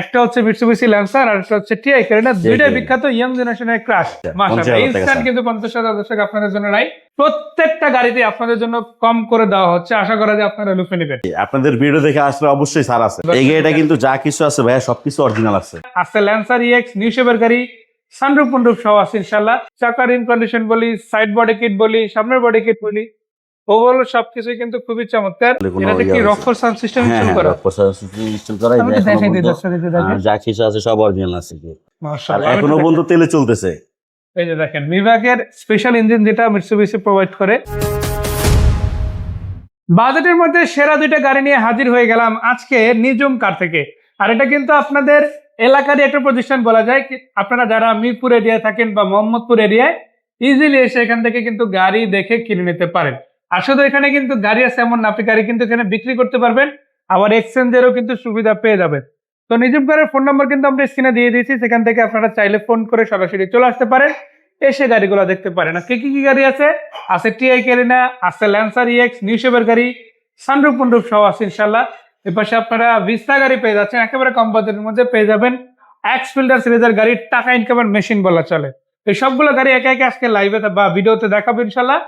একটা হচ্ছে Mitsubishi Lancer আর একটা হচ্ছে টিআই কারেনা দুইটাই বিখ্যাত ইয়াং জেনারেশনের ক্রাশ মাশাআল্লাহ ইনস্ট্যান্ট কিন্তু পঞ্চাশ হাজার দর্শক আপনাদের জন্য নাই। প্রত্যেকটা গাড়িতে আপনাদের জন্য কম করে দেওয়া হচ্ছে। আশা করা যায় আপনারা লুফে নেবেন। আপনাদের ভিডিও দেখে আসলে অবশ্যই সার আছে। এই গাড়িটা কিন্তু যা কিছু আছে ভাইয়া সবকিছু অরিজিনাল আছে। আছে ল্যান্সার ইএক্স নিউ শেপের গাড়ি সানরুফ মন্ডুপ সহ আছে ইনশাল্লাহ চাকার ইন কন্ডিশন বলি সাইড বডি কিট বলি সামনের বডি কিট বলি। ওভারঅল সবকিছুই কিন্তু খুবই চমৎকার। এটাতে কি। রক্ষর সাউন্ড সিস্টেম ইনস্টল করা। ইনস্টল করা আমি এই তো যে এখনও দেখাই দিই দর্শকদের যা কিছু আছে সব অরিজিনাল আছে মাশাআল্লাহ। এখনও পর্যন্ত তেলে চলতেছে। এই যে দেখেন মিভাগের স্পেশাল ইঞ্জিন যেটা মিটসুবিসি প্রোভাইড করে। বাজেটের মধ্যে সেরা দুইটা গাড়ি নিয়ে হাজির হয়ে গেলাম আজকে নিজুম কার থেকে। আর এটা কিন্তু আপনাদের এলাকারই একটা প্রতিষ্ঠান বলা যায় আপনারা যারা মিরপুর এরিয়ায় থাকেন বা মোহাম্মদপুর এরিয়ায় ইজিলি এসে এখান থেকে কিন্তু গাড়ি দেখে কিনে নিতে পারেন। আর শুধু এখানে কিন্তু গাড়ি আছে এমন না, আপনি গাড়ি কিন্তু এখানে বিক্রি করতে পারবেন, আবার এক্সচেঞ্জেরও কিন্তু সুবিধা পেয়ে যাবেন। তো নিজুম কারের ফোন নাম্বার কিন্তু আমরা স্ক্রিনে দিয়ে দিয়েছি, সেখান থেকে আপনারা চাইলে ফোন করে সরাসরি চলে আসতে পারেন, এসে গাড়িগুলো দেখতে পারেন। আর কি কি গাড়ি আছে? আছে টিআই কেরিনা আছে ল্যান্সার ইএক্স নিউ শেপের গাড়ি সানরুফ মন্ডুপ সহ আছে ইনশাল্লাহ এর পাশে আপনারা ভিস্তা গাড়ি পেয়ে যাচ্ছেন, একেবারে কম বাজেটের মধ্যে পেয়ে যাবেন। এক্স ফিল্ডার সিরিজের গাড়ির টাকা ইনকামের মেশিন বলা চলে। এই সবগুলো গাড়ি একে একে আজকে লাইভে বা ভিডিওতে দেখাবো ইনশাল্লাহ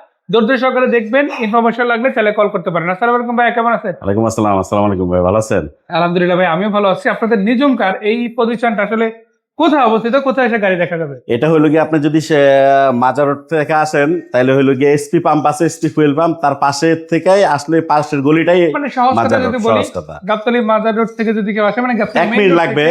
দেখবেন ইনফরমেশন লাগলে তাহলে কল করতে পারেন। আসসালামু আলাইকুম ভাই কেমন আছেন? ওয়ালাইকুম আসসালাম আসসালামু আলাইকুম ভাই ভালো আছেন? আলহামদুলিল্লাহ ভাই আমিও ভালো আছি। আপনাদের নিজুম কার এই প্রতিষ্ঠানটা আসলে কোথায় অবস্থিত কোথায় এসে গাড়ি দেখা যাবে? এটা হইল গিয়ে আপনি যদি মাজার রোড থেকে আসেন তাহলে হইল গিয়ে এসপি পাম্প আছে এসপি ফুয়েল পাম্প তার পাশে থেকে আসলে পাশের গলিটাই মানে সহজ কথা যদি বলি গাবতলি মাজার রোড থেকে যদি কেউ আসে মানে গাবতলী এক মিনিট লাগবে।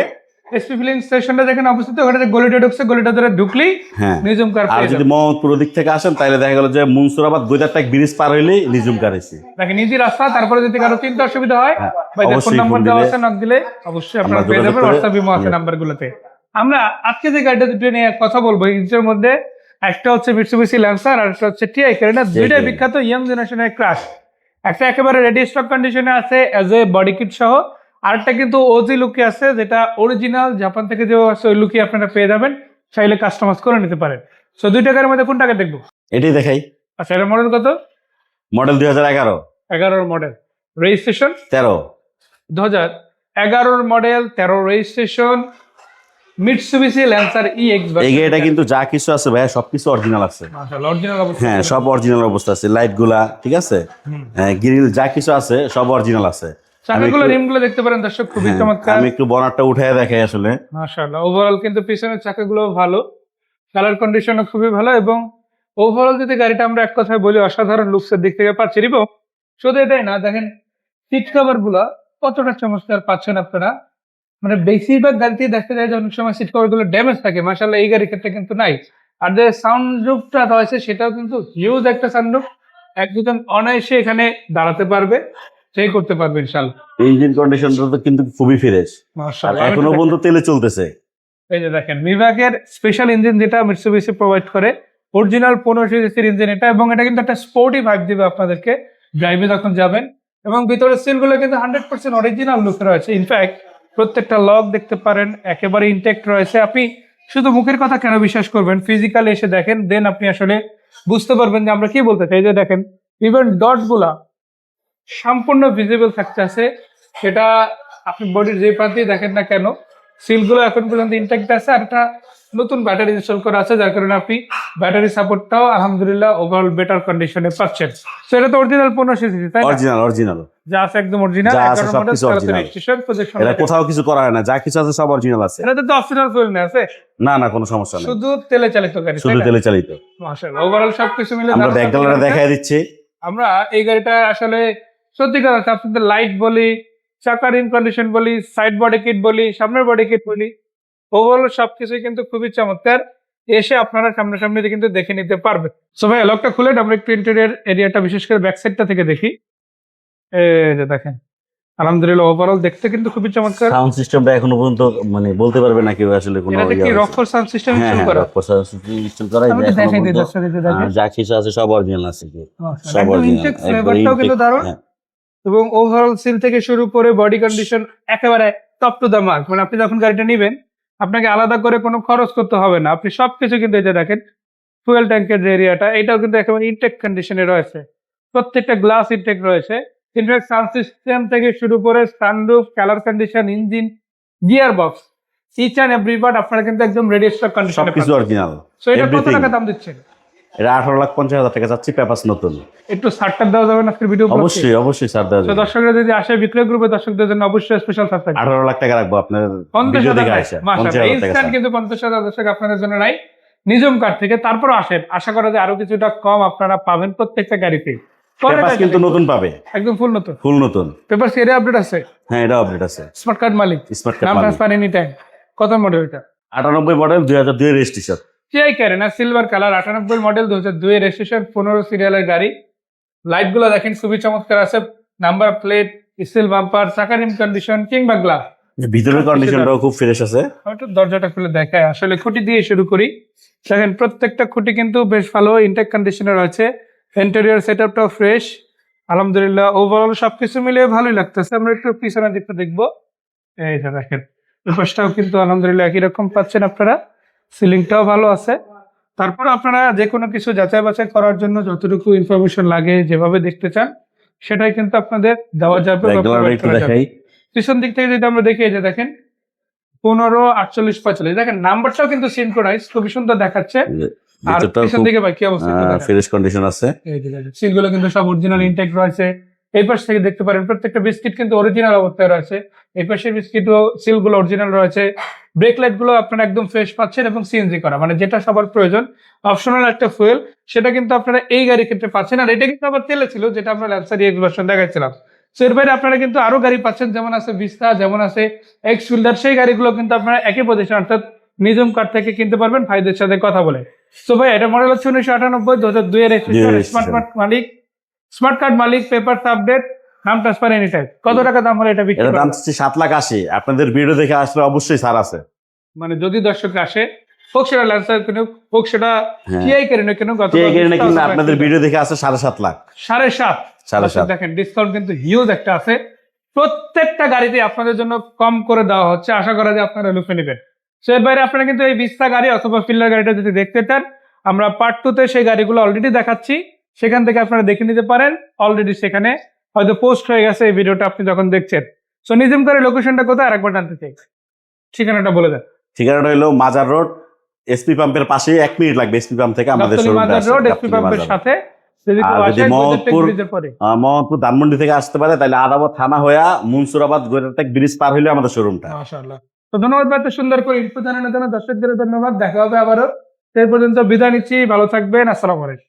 থেকে এসপি ফিলিং স্টেশনটা যেখানে অবস্থিত ওখানে যে গলিটা ঢুকছে গলিটা ধরে ঢুকলেই হ্যাঁ। নিজুম কার আর যদি মোহাম্মদপুর দিক থেকে আসেন তাহলে দেখা গেল যে মনসুরাবাদ গৈদারটাক ব্রিজ পার হইলেই নিজুম কারেছি দেখেন নিজে রাস্তা তারপরে যদি কারও চিন্তা অসুবিধা হয় বা ফোন নাম্বার দেওয়া আছে নক দিলে অবশ্যই আপনারা পেয়ে যাবেন হোয়াটসঅ্যাপ ইমো আছে নাম্বারগুলোতে আমরা আজকে যে গাড়িটা নিয়ে কথা বলব এর মধ্যে একটা হচ্ছে মিটসুবিসি ল্যান্সার আর একটা হচ্ছে টিআই কারেনা দুইটাই বিখ্যাত ইয়াং জেনারেশনের ক্রাশ একটা একেবারে রেডি স্টক কন্ডিশনে আছে এজ এ বডি কিট সহ। আরেকটা কিন্তু ওজি লুকে আছে যেটা অরিজিনাল জাপান থেকে যে আছে ওই লুকি আপনারা পেয়ে যাবেন। চাইলে কাস্টমাইজ করে নিতে পারেন। সো দুই টাকার মধ্যে কোনটাকে দেখব? এটাই দেখাই। আচ্ছা এটা মডেল কত? মডেল দুই হাজার এগারো। এগারোর মডেল রেজিস্ট্রেশন তেরো। দু হাজার এগারোর মডেল তেরো registration Mitsubishi Lancer E X এই গাড়িটা কিন্তু যা কিছু আছে ভাইয়া সবকিছু অরিজিনাল আছে। অরিজিনাল অবস্থা। হ্যাঁ সব অরিজিনাল অবস্থা আছে। লাইটগুলা ঠিক আছে? হুম। গ্রিল যা কিছু আছে সব অরিজিনাল আছে। চাকাগুলো রিমগুলো দেখতে পারেন দর্শক খুবই হ্যাঁ, চমৎকার। আমি একটু বনারটা উঠে দেখাই আসলে। মাশাআল্লাহ। ওভারঅল কিন্তু পিছনের চাকাগুলো ভালো কালার কন্ডিশনও খুবই ভালো এবং ওভারঅল যদি গাড়িটা আমরা এক কথায় বলি অসাধারণ লুকসের দিক থেকে পাচ্ছি। এবং শুধু এটাই না দেখেন সিট কভারগুলো কতটা চমৎকার পাচ্ছেন আপনারা। মানে বেশিরভাগ গাড়িতে দেখা যায় যে অনেক সময় সিট কভারগুলো ড্যামেজ থাকে মাসাল্লাহ এই গাড়ির ক্ষেত্রে কিন্তু নাই। আর যে সাউন্ড রুফটা রয়েছে সেটাও কিন্তু হিউজ একটা সাউন্ড রুফ এক দুজন অনায়াসে এখানে দাঁড়াতে পারবে। সেই করতে পারবে ইনশাল্লাহ। ইঞ্জিন কন্ডিশনটা তো কিন্তু খুবই ফ্রেশ আর এখনও পর্যন্ত তেলে চলতেছে। এই যে দেখেন স্পেশাল ইঞ্জিন যেটা মিটসুবিসি প্রোভাইড করে অরিজিনাল সিরিজের ইঞ্জিন এটা এবং এটা কিন্তু একটা স্পোর্টি ভাইব দিবে আপনাদেরকে। ড্রাইভে যখন যাবেন এবং ভিতরের সিলগুলো কিন্তু হান্ড্রেড পার্সেন্ট অরিজিনাল লুক রয়েছে। ইনফ্যাক্ট প্রত্যেকটা লক দেখতে পারেন একেবারে ইনটেক্ট রয়েছে। আপনি শুধু মুখের কথা কেন বিশ্বাস করবেন? ফিজিক্যালি এসে দেখেন দেন আপনি আসলে বুঝতে পারবেন যে আমরা কি বলতে চাই। যে দেখেন ইভেন ডটগুলা সম্পূর্ণ ভিজিবল থাকতে আছে। সেটা আপনি বডির যে প্রান্তেই দেখেন না কেন সিলগুলো এখন পর্যন্ত ইনটেক্ট আছে আর একটা নতুন ব্যাটারি ইনস্টল করা আছে যার কারণে আপনি ব্যাটারি সাপোর্টটাও আলহামদুলিল্লাহ ওভারঅল বেটার কন্ডিশনে পাচ্ছেন। তো এটা তো অরিজিনাল পনেরো সিসি তাই অরিজিনাল অরিজিনাল যা আছে একদম অরিজিনাল। এটা কোথাও কিছু করা হয় না যা কিছু আছে সব অরিজিনাল আছে। এটা তো অপশনাল ফুল না আছে? না না কোনো সমস্যা নেই। শুধু তেলে চালিত গাড়ি শুধু তেলে চালিত। মাশাআল্লাহ ওভারঅল সবকিছু মিলে আমরা যারা ব্যাক চালাতে দেখাই দিচ্ছি। আমরা এই গাড়িটা আসলে সত্যিকার অর্থে আপনাদের লাইট বলি চাকার ইন কন্ডিশন বলি সাইড বডি কিট বলি সামনের বডি কিট বলি ওভারঅল সবকিছুই কিন্তু খুবই চমৎকার। এসে আপনারা সামনাসামনি কিন্তু দেখে নিতে পারবেন। সো ভাই লকটা খুলে আমরা একটু ইন্টেরিয়ার এরিয়াটা বিশেষ করে ব্যাক সাইডটা থেকে দেখি। এই যে দেখেন আলহামদুলিল্লাহ ওভারঅল দেখতে কিন্তু খুবই চমৎকার। সাউন্ড সিস্টেমটা এখনও পর্যন্ত মানে বলতে পারবে না কেউ আসলে কোনো ইয়ে কি আছে। সাউন্ড সিস্টেম হ্যাঁ ইনস্টল হ্যাঁ করা? ইনস্টল করা আমি এই তো যে দেখাই দিই দর্শকদের দেখেন যা কিছু আছে সব অরিজিনাল আছে। কি সব original, ফ্লেভারটাও কিন্তু দারুণ। হ্যাঁ। এবং ওভারঅল সিল থেকে শুরু করে বডি কন্ডিশন একেবারে টপ টু দ্য মার্ক মানে আপনি যখন গাড়িটা নেবেন আপনাকে আলাদা করে কোনো খরচ করতে হবে না। আপনি সবকিছু কিন্তু এই যে দেখেন ফুয়েল ট্যাঙ্কের যে এরিয়াটা এটাও কিন্তু একেবারে ইনটেক কন্ডিশনে রয়েছে। প্রত্যেকটা গ্লাস ইনটেক রয়েছে। ইনফ্যাক্ট সাউন্ড সিস্টেম থেকে শুরু করে sunroof colour condition engine gear box each and every part আপনারা কিন্তু একদম রেডি স্টক কন্ডিশনে সবকিছু অরিজিনাল সো এটা কত টাকা দাম দিচ্ছেন? এটা আঠারো লাখ পঞ্চাশ হাজার টাকা পেপাস নতুন। একটু ছাড়টা দেওয়া যাবে না আজকের ভিডিও অবশ্যই অবশ্যই স্যার দেওয়া যাবে। দর্শকরা যদি আসে বিক্রয় গ্রুপে দর্শকদের জন্য অবশ্যই স্পেশাল ছাড় থাকবে আঠারো লাখ টাকা রাখব আপনার পঞ্চাশ হাজার ছাড়। কিন্তু পঞ্চাশ হাজার দর্শক আপনাদের জন্য নাই। নিজম কার্ড থেকে তারপর আসেন। আশা করা যায় আরও কিছুটা কম আপনারা পাবেন প্রত্যেকটা গাড়িতে। কিন্তু নতুন পাবে। একদম ফুল নতুন। ফুল নতুন। পেপার এরিয়া আপডেট আছে? হ্যাঁ এটা আপডেট আছে। স্মার্ট কার্ড মালিক। স্মার্ট নাম কার্ড ট্রান্সফার এনি টাইম কত মডেল এটা? আটানব্বই মডেল দুই হাজার দুই registration TI Carina silver colour আটানব্বই মডেল দু হাজার দুই রেজিস্ট্রেশন পনেরো সিরিয়ালের গাড়ি। লাইটগুলো দেখেন খুবই চমৎকার আছে। নাম্বার প্লেট স্টিল বাম্পার চাকার ইন কন্ডিশন কিংবা গ্লাস ভিতরের কন্ডিশনটাও খুব ফ্রেশ আছে। হয়তো দরজাটা খুলে দেখায় আসলে খুঁটি দিয়ে শুরু করি। দেখেন প্রত্যেকটা খুঁটি কিন্তু বেশ ভালো ইনটেক কন্ডিশনে রয়েছে। ইন্টেরিয়র সেট আপটাও ফ্রেশ আলহামদুলিল্লাহ ওভারঅল সবকিছু মিলিয়ে ভালোই লাগতেছে। আমরা একটু পিছনের দিকটা দেখব। এই দেখেন পাশটাও কিন্তু আলহামদুলিল্লাহ একই রকম পাচ্ছেন আপনারা। সিলিংটাও ভালো আছে। তারপর আপনারা যে কোনো কিছু যাচাই বাছাই করার জন্য যতটুকু ইনফরমেশন লাগে যেভাবে দেখতে চান সেটাই কিন্তু আপনাদের দেওয়া যাবে পিছন দিক থেকে যদি আমরা দেখি এই যে দেখেন পনেরো আটচল্লিশ পঁয়তাল্লিশ। দেখেন নাম্বারটাও কিন্তু সিনক্রোনাইজ খুবই সুন্দর দেখাচ্ছে। আর পিছন দিকে ভাই কি অবস্থা। ফ্রেশ কন্ডিশন আছে। সিলগুলো কিন্তু সব অরিজিনাল ইনটেক রয়েছে। এই পাশ থেকে দেখতে পারেন প্রত্যেকটা বিস্কিট কিন্তু অরিজিনাল অবস্থায় রয়েছে। এই পাশের বিস্কিটও সিলগুলো অরিজিনাল রয়েছে। ব্রেক লাইটগুলো আপনারা একদম ফ্রেশ পাচ্ছেন এবং সিএনজি করা মানে যেটা সবার প্রয়োজন। অপশনাল একটা ফুয়েল সেটা কিন্তু আপনারা এই গাড়ির ক্ষেত্রে পাচ্ছেন। আর এটা কিন্তু আবার তেলে ছিল যেটা আমরা ল্যান্সারি এক্স ভার্সন দেখাচ্ছিলাম তো এর বাইরে আপনারা কিন্তু আরও গাড়ি পাচ্ছেন যেমন আছে ভিস্তা যেমন আছে এক্স ফিল্ডার সেই গাড়িগুলো কিন্তু আপনারা একই পজিশন অর্থাৎ নিজম কার্ড থেকে কিনতে পারবেন ভাইদের সাথে কথা বলে। তো ভাই এটা মডেল হচ্ছে উনিশশো আটানব্বই দু হাজার দুই এর স্মার্ট মালিক। স্মার্ট কার্ড মালিক পেপার আপডেট নাম ট্রান্সফার এনি টাইম কত টাকা দাম হলে এটা বিক্রি এটা দাম হচ্ছে সাত লাখ আশি। আপনাদের ভিডিও দেখে আসলে অবশ্যই ছাড় আছে। মানে যদি দর্শক আসে হোক সেটা ল্যান্সার কিনুক হোক সেটা। টিআই কেন কেন গত কে এখানে কিন্তু আপনাদের ভিডিও দেখে আসে সাড়ে সাত লাখ। সাড়ে সাত। সাড়ে সাত। দেখেন ডিসকাউন্ট কিন্তু হিউজ একটা আছে। প্রত্যেকটা গাড়িতে আপনাদের জন্য কম করে দেওয়া হচ্ছে। আশা করা যায় আপনারা লুফে নেবেন। সো বাইরে আপনারা কিন্তু এই বিস্তা গাড়ি অথবা ফিল্ডার গাড়িটা যদি দেখতে চান আমরা পার্ট টু তে সেই গাড়িগুলো অলরেডি দেখাচ্ছি। সেখান থেকে আপনারা দেখে নিতে পারেন। অলরেডি সেখানে হয়তো পোস্ট হয়ে গেছে এই ভিডিওটা আপনি যখন দেখছেন। সো নিজম করে লোকেশনটা কোথায়? আরেকবার জানতে চাই। ঠিকানাটা বলে দেন। ঠিকানাটা হলো মাজার রোড এসপি পাম্পের পাশে এক মিনিট লাগবে এসপি পাম্প থেকে আমাদের মাজার রোড এসপি পাম্পের সাথে যদি কেউ আর আসে যদি গোদরেজ টেক মোহাম্মদপুর- ব্রিজের পরে। মোহাম্মদপুর ধানমন্ডি থেকে আসতে পারে তাহলে আদাবাদ থানা হয়ে মুনসুরাবাদ গোয়েটাটেক ব্রিজ পার হইলে আমাদের শোরুমটা মাশাআল্লাহ। তো ধন্যবাদ এত সুন্দর করে ইনফো জানানোর জন্য। দর্শকদের ধন্যবাদ। দেখা হবে আবারও। সেই পর্যন্ত বিদায় নিচ্ছি। ভালো থাকবেন। আসসালামু আলাইকুম।